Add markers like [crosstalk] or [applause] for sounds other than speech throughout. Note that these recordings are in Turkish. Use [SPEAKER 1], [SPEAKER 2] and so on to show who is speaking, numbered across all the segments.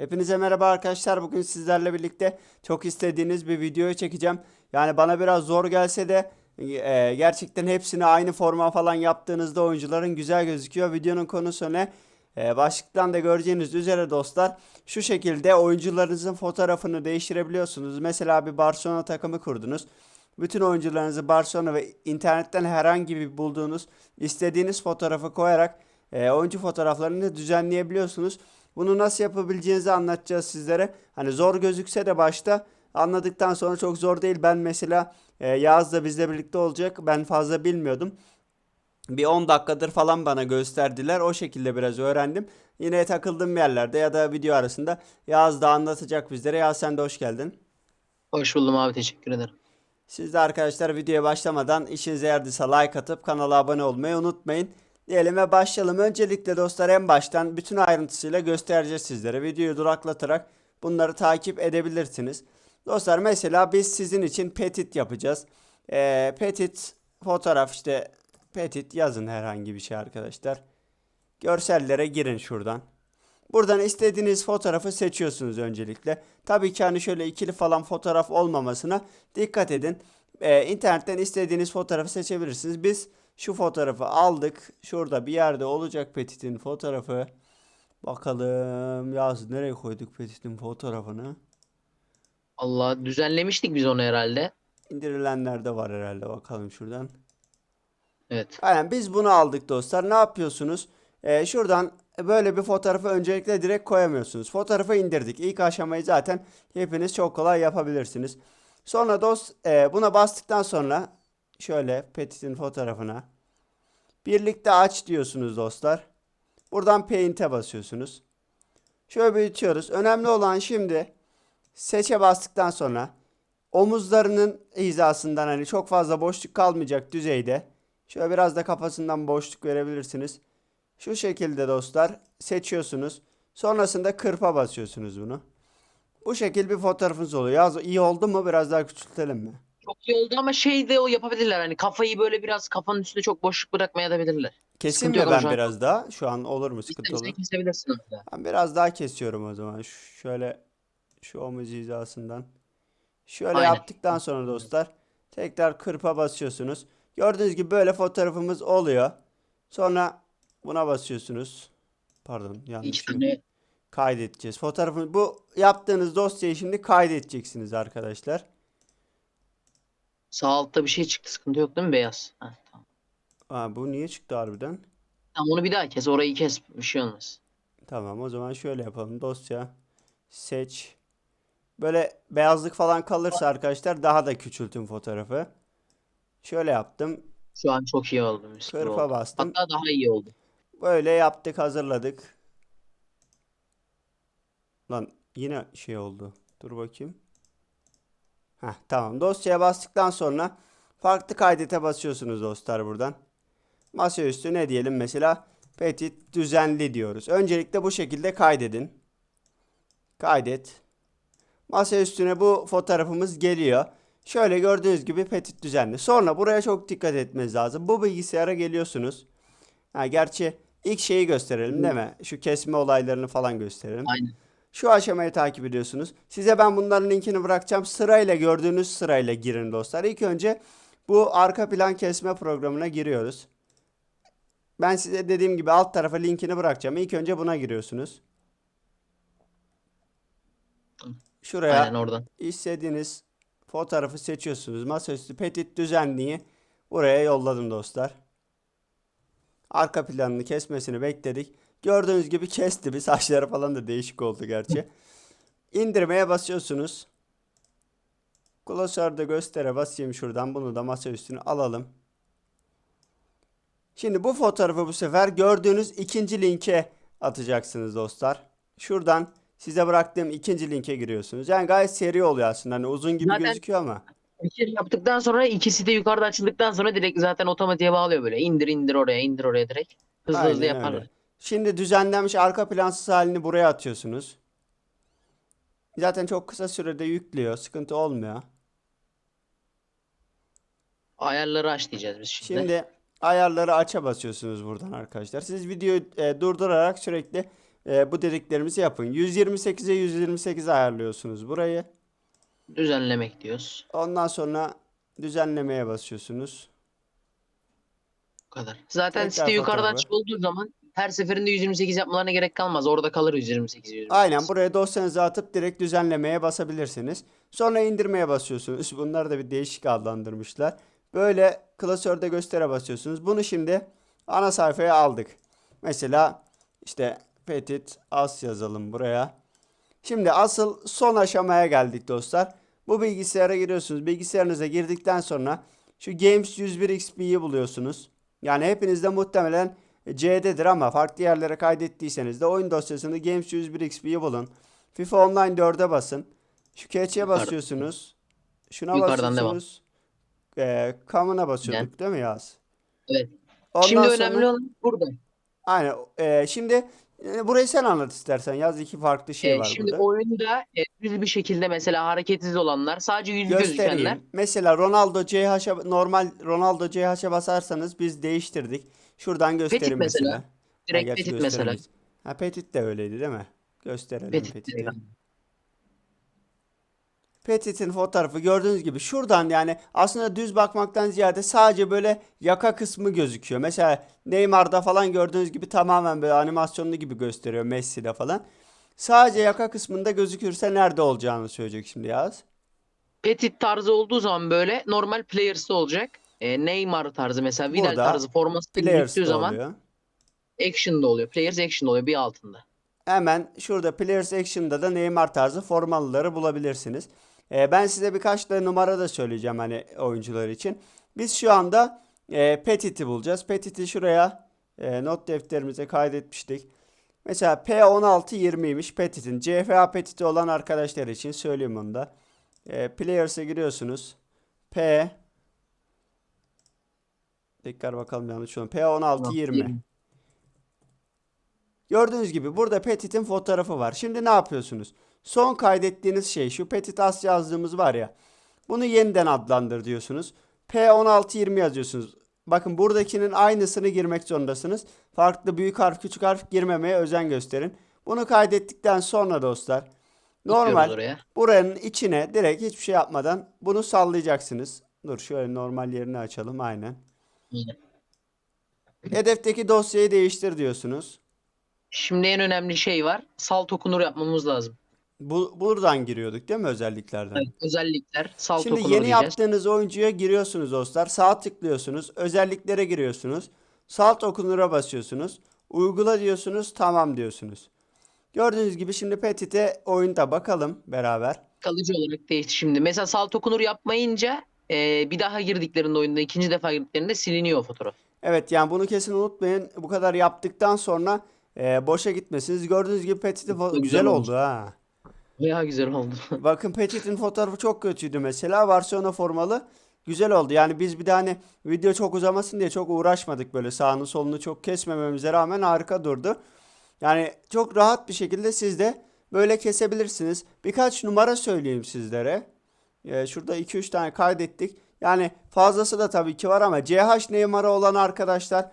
[SPEAKER 1] Hepinize merhaba arkadaşlar. Bugün sizlerle birlikte çok istediğiniz bir videoyu çekeceğim. Yani bana biraz zor gelse de e, gerçekten hepsini aynı forma falan yaptığınızda oyuncuların güzel gözüküyor. Videonun konusu ne? E, başlıktan da göreceğiniz üzere dostlar şu şekilde oyuncularınızın fotoğrafını değiştirebiliyorsunuz. Mesela bir Barcelona takımı kurdunuz. Bütün oyuncularınızı Barcelona ve internetten herhangi bir bulduğunuz istediğiniz fotoğrafı koyarak e, oyuncu fotoğraflarını düzenleyebiliyorsunuz. Bunu nasıl yapabileceğinizi anlatacağız sizlere. Hani zor gözükse de başta anladıktan sonra çok zor değil. Ben mesela e, Yağız da bizle birlikte olacak. Ben fazla bilmiyordum. Bir 10 dakikadır falan bana gösterdiler. O şekilde biraz öğrendim. Yine takıldığım yerlerde ya da video arasında Yağız da anlatacak bizlere. Yağız sen de hoş geldin.
[SPEAKER 2] Hoş buldum abi teşekkür ederim.
[SPEAKER 1] Siz de arkadaşlar videoya başlamadan işinize yardıysa like atıp kanala abone olmayı unutmayın. Diyelim ve başlayalım. Öncelikle dostlar en baştan bütün ayrıntısıyla göstereceğiz sizlere. Videoyu duraklatarak bunları takip edebilirsiniz. Dostlar mesela biz sizin için petit yapacağız. Ee, petit fotoğraf işte petit yazın herhangi bir şey arkadaşlar. Görsellere girin şuradan. Buradan istediğiniz fotoğrafı seçiyorsunuz öncelikle. Tabii ki hani şöyle ikili falan fotoğraf olmamasına dikkat edin. Ee, internetten istediğiniz fotoğrafı seçebilirsiniz. Biz şu fotoğrafı aldık. Şurada bir yerde olacak Petit'in fotoğrafı. Bakalım yaz nereye koyduk Petit'in fotoğrafını?
[SPEAKER 2] Allah düzenlemiştik biz onu herhalde.
[SPEAKER 1] İndirilenlerde var herhalde bakalım şuradan.
[SPEAKER 2] Evet.
[SPEAKER 1] Aynen biz bunu aldık dostlar. Ne yapıyorsunuz? Ee, şuradan böyle bir fotoğrafı öncelikle direkt koyamıyorsunuz. Fotoğrafı indirdik. İlk aşamayı zaten hepiniz çok kolay yapabilirsiniz. Sonra dost e, buna bastıktan sonra şöyle Petit'in fotoğrafına birlikte aç diyorsunuz dostlar. Buradan Paint'e basıyorsunuz. Şöyle büyütüyoruz. Önemli olan şimdi seçe bastıktan sonra omuzlarının hizasından hani çok fazla boşluk kalmayacak düzeyde şöyle biraz da kafasından boşluk verebilirsiniz. Şu şekilde dostlar seçiyorsunuz. Sonrasında kırpa basıyorsunuz bunu. Bu şekil bir fotoğrafınız oluyor. Yaz iyi oldu mu? Biraz daha küçültelim mi?
[SPEAKER 2] İyi oldu ama şey de o yapabilirler hani kafayı böyle biraz kafanın üstünde çok boşluk bırakmaya da bilirler. Sıkıntı
[SPEAKER 1] mi ben
[SPEAKER 2] an-
[SPEAKER 1] biraz daha? Şu an olur mu? Sıkıntı olur.
[SPEAKER 2] kesebilirsin.
[SPEAKER 1] Ben biraz daha kesiyorum o zaman. Ş- Şöyle şu omuz hizasından. Şöyle
[SPEAKER 2] Aynen.
[SPEAKER 1] yaptıktan sonra dostlar tekrar kırpa basıyorsunuz. Gördüğünüz gibi böyle fotoğrafımız oluyor. Sonra buna basıyorsunuz. Pardon yanlış. Kaydedeceğiz. Fotoğrafını bu yaptığınız dosyayı şimdi kaydedeceksiniz arkadaşlar.
[SPEAKER 2] Sağ altta bir şey çıktı sıkıntı yok değil mi beyaz? Ha, tamam.
[SPEAKER 1] Aa, bu niye çıktı harbiden?
[SPEAKER 2] Tamam onu bir daha kes orayı kes bir şey olmaz.
[SPEAKER 1] Tamam o zaman şöyle yapalım. Dosya seç. Böyle beyazlık falan kalırsa arkadaşlar daha da küçültün fotoğrafı. Şöyle yaptım.
[SPEAKER 2] Şu an çok iyi oldu. mis gibi
[SPEAKER 1] Kırpa
[SPEAKER 2] oldu.
[SPEAKER 1] bastım.
[SPEAKER 2] Hatta daha iyi oldu.
[SPEAKER 1] Böyle yaptık, hazırladık. Lan yine şey oldu. Dur bakayım. Heh, tamam. Dosyaya bastıktan sonra farklı kaydete basıyorsunuz dostlar buradan. Masaüstü ne diyelim mesela petit düzenli diyoruz. Öncelikle bu şekilde kaydedin. Kaydet. Masa üstüne bu fotoğrafımız geliyor. Şöyle gördüğünüz gibi petit düzenli. Sonra buraya çok dikkat etmeniz lazım. Bu bilgisayara geliyorsunuz. Ha, gerçi ilk şeyi gösterelim değil mi? Şu kesme olaylarını falan gösterelim.
[SPEAKER 2] Aynen.
[SPEAKER 1] Şu aşamayı takip ediyorsunuz. Size ben bunların linkini bırakacağım. Sırayla gördüğünüz sırayla girin dostlar. İlk önce bu arka plan kesme programına giriyoruz. Ben size dediğim gibi alt tarafa linkini bırakacağım. İlk önce buna giriyorsunuz. Şuraya
[SPEAKER 2] Aynen oradan.
[SPEAKER 1] istediğiniz fotoğrafı seçiyorsunuz. Masaüstü petit düzenliği buraya yolladım dostlar. Arka planını kesmesini bekledik. Gördüğünüz gibi kesti. Bir saçları falan da değişik oldu gerçi. İndirmeye basıyorsunuz. Klasörde göstere basayım şuradan. Bunu da masa üstüne alalım. Şimdi bu fotoğrafı bu sefer gördüğünüz ikinci linke atacaksınız dostlar. Şuradan size bıraktığım ikinci linke giriyorsunuz. Yani gayet seri oluyor aslında. Hani uzun gibi
[SPEAKER 2] Zaten-
[SPEAKER 1] gözüküyor ama.
[SPEAKER 2] Bir kere yaptıktan sonra ikisi de yukarıda açıldıktan sonra direkt zaten otomatiğe bağlıyor böyle. İndir indir oraya indir oraya direkt. Hızlı hızlı
[SPEAKER 1] Aynen
[SPEAKER 2] yaparlar.
[SPEAKER 1] Şimdi düzenlenmiş arka plansız halini buraya atıyorsunuz. Zaten çok kısa sürede yüklüyor. Sıkıntı olmuyor.
[SPEAKER 2] Ayarları aç diyeceğiz biz şimdi.
[SPEAKER 1] Şimdi ayarları aça basıyorsunuz buradan arkadaşlar. Siz videoyu e, durdurarak sürekli e, bu dediklerimizi yapın. 128'e 128 ayarlıyorsunuz burayı.
[SPEAKER 2] Düzenlemek diyoruz.
[SPEAKER 1] Ondan sonra düzenlemeye basıyorsunuz.
[SPEAKER 2] Bu kadar. Zaten
[SPEAKER 1] Tekrar
[SPEAKER 2] site yukarıdan
[SPEAKER 1] fotoğrafı.
[SPEAKER 2] olduğu zaman her seferinde 128 yapmalarına gerek kalmaz. Orada kalır 128. 128.
[SPEAKER 1] Aynen buraya dosyanızı atıp direkt düzenlemeye basabilirsiniz. Sonra indirmeye basıyorsunuz. Bunları da bir değişik adlandırmışlar. Böyle klasörde göstere basıyorsunuz. Bunu şimdi ana sayfaya aldık. Mesela işte Petit As yazalım buraya. Şimdi asıl son aşamaya geldik dostlar. Bu bilgisayara giriyorsunuz. Bilgisayarınıza girdikten sonra şu Games 101 XP'yi buluyorsunuz. Yani hepinizde muhtemelen C'dedir ama farklı yerlere kaydettiyseniz de oyun dosyasını Games 101 XP'yi bulun. FIFA Online 4'e basın. Şu catch'e basıyorsunuz. Şuna
[SPEAKER 2] Yukarıdan
[SPEAKER 1] basıyorsunuz. Ee, come'ına basıyorduk değil mi Yaz?
[SPEAKER 2] Evet.
[SPEAKER 1] Ondan
[SPEAKER 2] Şimdi
[SPEAKER 1] sonra-
[SPEAKER 2] önemli olan burada.
[SPEAKER 1] Aynen. Ee, şimdi e, burayı sen anlat istersen. Yaz iki farklı şey
[SPEAKER 2] Ee,
[SPEAKER 1] var
[SPEAKER 2] şimdi
[SPEAKER 1] burada.
[SPEAKER 2] oyunda e, düz bir şekilde mesela hareketsiz olanlar sadece yüzü gözükenler.
[SPEAKER 1] Göstereyim. Mesela Ronaldo CH'e normal Ronaldo CH'e basarsanız biz değiştirdik. Şuradan göstereyim
[SPEAKER 2] mesela.
[SPEAKER 1] mesela.
[SPEAKER 2] Direkt
[SPEAKER 1] gerçi
[SPEAKER 2] Petit mesela.
[SPEAKER 1] gösteremeyiz. Ha Petit de öyleydi değil mi? Gösterelim
[SPEAKER 2] Petit
[SPEAKER 1] Petit'i.
[SPEAKER 2] direkt.
[SPEAKER 1] Petit'in fotoğrafı gördüğünüz gibi şuradan yani aslında düz bakmaktan ziyade sadece böyle yaka kısmı gözüküyor. Mesela Neymar'da falan gördüğünüz gibi tamamen böyle animasyonlu gibi gösteriyor Messi'de falan. Sadece yaka kısmında gözükürse nerede olacağını söyleyecek şimdi Yaz.
[SPEAKER 2] Petit tarzı olduğu zaman böyle normal players'ta olacak. E, Neymar tarzı mesela Vidal
[SPEAKER 1] Burada
[SPEAKER 2] tarzı forması
[SPEAKER 1] Players'da
[SPEAKER 2] zaman
[SPEAKER 1] oluyor.
[SPEAKER 2] action'da oluyor. Players action'da oluyor bir altında.
[SPEAKER 1] Hemen şurada Players Action'da da Neymar tarzı formalıları bulabilirsiniz. Ee, ben size birkaç da numara da söyleyeceğim hani oyuncular için. Biz şu anda e, Petit'i bulacağız. Petit'i şuraya e, not defterimize kaydetmiştik. Mesela P16-20'ymiş Petit'in. CFA Petit'i olan arkadaşlar için söyleyeyim onu da. E, Players'e giriyorsunuz. P Tekrar bakalım yanlış oldu. P16-20. Gördüğünüz gibi burada Petit'in fotoğrafı var. Şimdi ne yapıyorsunuz? Son kaydettiğiniz şey şu Petit As yazdığımız var ya. Bunu yeniden adlandır diyorsunuz. P1620 yazıyorsunuz. Bakın buradakinin aynısını girmek zorundasınız. Farklı büyük harf küçük harf girmemeye özen gösterin. Bunu kaydettikten sonra dostlar normal
[SPEAKER 2] oraya.
[SPEAKER 1] buranın içine direkt hiçbir şey yapmadan bunu sallayacaksınız. Dur şöyle normal yerini açalım aynen.
[SPEAKER 2] Aynen.
[SPEAKER 1] Hedefteki dosyayı değiştir diyorsunuz.
[SPEAKER 2] Şimdi en önemli şey var. Salt okunur yapmamız lazım.
[SPEAKER 1] Bu, buradan giriyorduk değil mi özelliklerden?
[SPEAKER 2] Evet, özellikler salt
[SPEAKER 1] Şimdi yeni
[SPEAKER 2] diyeceğiz.
[SPEAKER 1] yaptığınız oyuncuya giriyorsunuz dostlar. Sağ tıklıyorsunuz. Özelliklere giriyorsunuz. Salt okunura basıyorsunuz. Uygula diyorsunuz. Tamam diyorsunuz. Gördüğünüz gibi şimdi Petit'e oyunda bakalım beraber.
[SPEAKER 2] Kalıcı olarak değişti şimdi. Mesela salt okunur yapmayınca e, bir daha girdiklerinde oyunda ikinci defa girdiklerinde siliniyor fotoğraf.
[SPEAKER 1] Evet yani bunu kesin unutmayın. Bu kadar yaptıktan sonra e, boşa gitmesiniz. Gördüğünüz gibi Petit'in fo-
[SPEAKER 2] Güzel
[SPEAKER 1] güzel oldu ha.
[SPEAKER 2] Bayağı güzel oldu. [laughs]
[SPEAKER 1] Bakın Petit'in fotoğrafı çok kötüydü mesela. Barcelona formalı. Güzel oldu. Yani biz bir de hani video çok uzamasın diye çok uğraşmadık böyle sağını solunu çok kesmememize rağmen harika durdu. Yani çok rahat bir şekilde siz de böyle kesebilirsiniz. Birkaç numara söyleyeyim sizlere. Ee, şurada 2-3 tane kaydettik. Yani fazlası da tabii ki var ama CH Neymar'ı olan arkadaşlar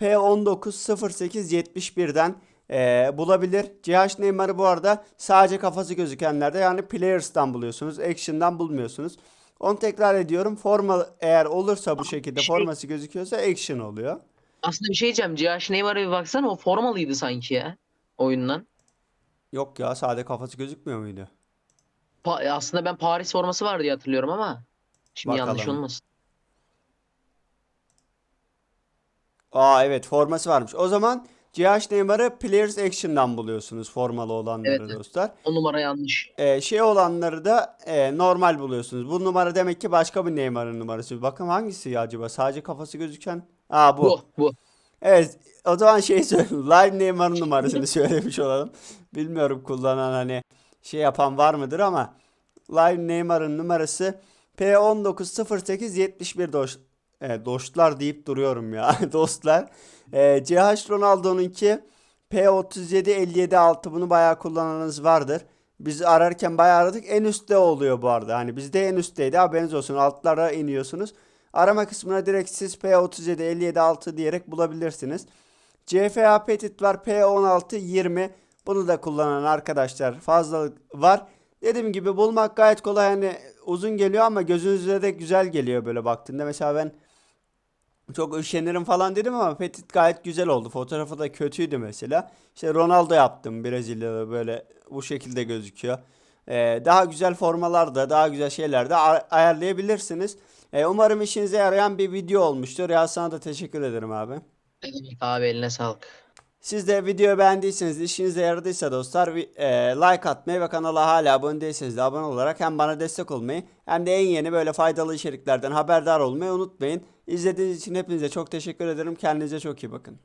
[SPEAKER 1] P190871'den e, bulabilir. CH Neymar'ı bu arada sadece kafası gözükenlerde yani Players'tan buluyorsunuz. Action'dan bulmuyorsunuz. Onu tekrar ediyorum. Forma eğer olursa bu şekilde
[SPEAKER 2] şey-
[SPEAKER 1] forması gözüküyorsa Action oluyor.
[SPEAKER 2] Aslında bir şey diyeceğim. CH Neymar'a bir baksana o formalıydı sanki ya oyundan.
[SPEAKER 1] Yok ya sade kafası gözükmüyor muydu?
[SPEAKER 2] Pa- aslında ben Paris forması var diye hatırlıyorum ama şimdi yanlış
[SPEAKER 1] Bakalım.
[SPEAKER 2] olmasın.
[SPEAKER 1] Aa evet forması varmış. O zaman CH Neymar'ı Players Action'dan buluyorsunuz formalı olanları
[SPEAKER 2] Evet, evet.
[SPEAKER 1] dostlar.
[SPEAKER 2] O numara yanlış.
[SPEAKER 1] Ee, şey olanları da e, normal buluyorsunuz. Bu numara demek ki başka bir Neymar'ın numarası. Bakın hangisi ya acaba? Sadece kafası gözüken. Aa bu.
[SPEAKER 2] Bu bu.
[SPEAKER 1] Evet o zaman şey söyleyeyim. [laughs] Live Neymar'ın numarasını söylemiş olalım. Bilmiyorum kullanan hani şey yapan var mıdır ama Live Neymar'ın numarası P190871 dost, e, dostlar deyip duruyorum ya [laughs] dostlar. E, CH Ronaldo'nunki P3757 bunu bayağı kullananınız vardır. Biz ararken bayağı aradık. En üstte oluyor bu arada. Hani bizde en üstteydi. Haberiniz olsun. Altlara iniyorsunuz. Arama kısmına direkt siz P37 57 6 diyerek bulabilirsiniz. CFA Petit var P16 20. Bunu da kullanan arkadaşlar fazlalık var. Dediğim gibi bulmak gayet kolay. Hani uzun geliyor ama gözünüze de güzel geliyor böyle baktığında. Mesela ben çok üşenirim falan dedim ama Petit gayet güzel oldu. Fotoğrafı da kötüydü mesela. İşte Ronaldo yaptım Brezilya'da böyle bu şekilde gözüküyor. Ee, daha güzel formalarda, daha güzel şeyler de ay- ayarlayabilirsiniz. Ee, umarım işinize yarayan bir video olmuştur. Ya sana da teşekkür ederim abi.
[SPEAKER 2] Abi eline sağlık.
[SPEAKER 1] Siz de videoyu beğendiyseniz, işinize yaradıysa dostlar e, like atmayı ve kanala hala abone değilseniz de abone olarak hem bana destek olmayı hem de en yeni böyle faydalı içeriklerden haberdar olmayı unutmayın. İzlediğiniz için hepinize çok teşekkür ederim. Kendinize çok iyi bakın.